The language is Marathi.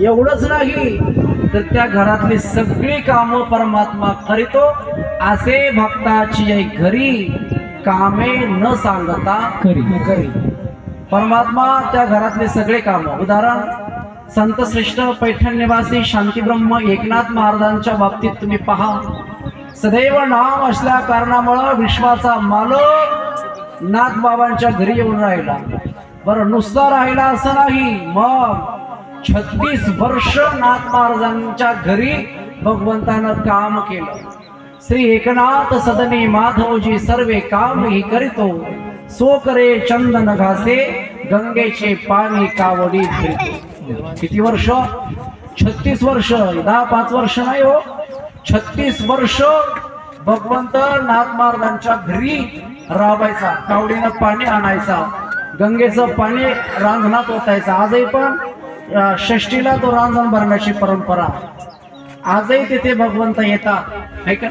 एवढंच नाही तर त्या घरातली सगळी कामं परमात्मा करीतो. असे भक्ताची आई घरी कामे न सांगता करी. करी. परमात्मा त्या घरातले सगळे काम. उदाहरण संत श्रेष्ठ पैठण निवासी शांतीब्रह्म एकनाथ महाराजांच्या बाबतीत तुम्ही पहा. सदैव नाम असल्या कारणामुळं विश्वाचा मालक नाथ बाबांच्या घरी येऊन राहिला. बरं नुसता राहिला असं नाही मग छत्तीस वर्ष नाथ महाराजांच्या घरी भगवंतानं काम केलं. श्री एकनाथ सदने माधवजी सर्वे काम ही करीतो. सो करे चंदन घासे गंगेचे पाणी कावडी किती वर्ष? छत्तीस वर्ष. दहा पाच वर्ष नाही हो. छत्तीस वर्ष भगवंत नाथ महाराजांच्या घरी राबायचा. कावडीनं पाणी आणायचा. गंगेचं पाणी रांजणात ओतायचं. आजही पण षष्टीला तो रांजण भरण्याची परंपरा. आजही तिथे भगवंत येतात. ऐका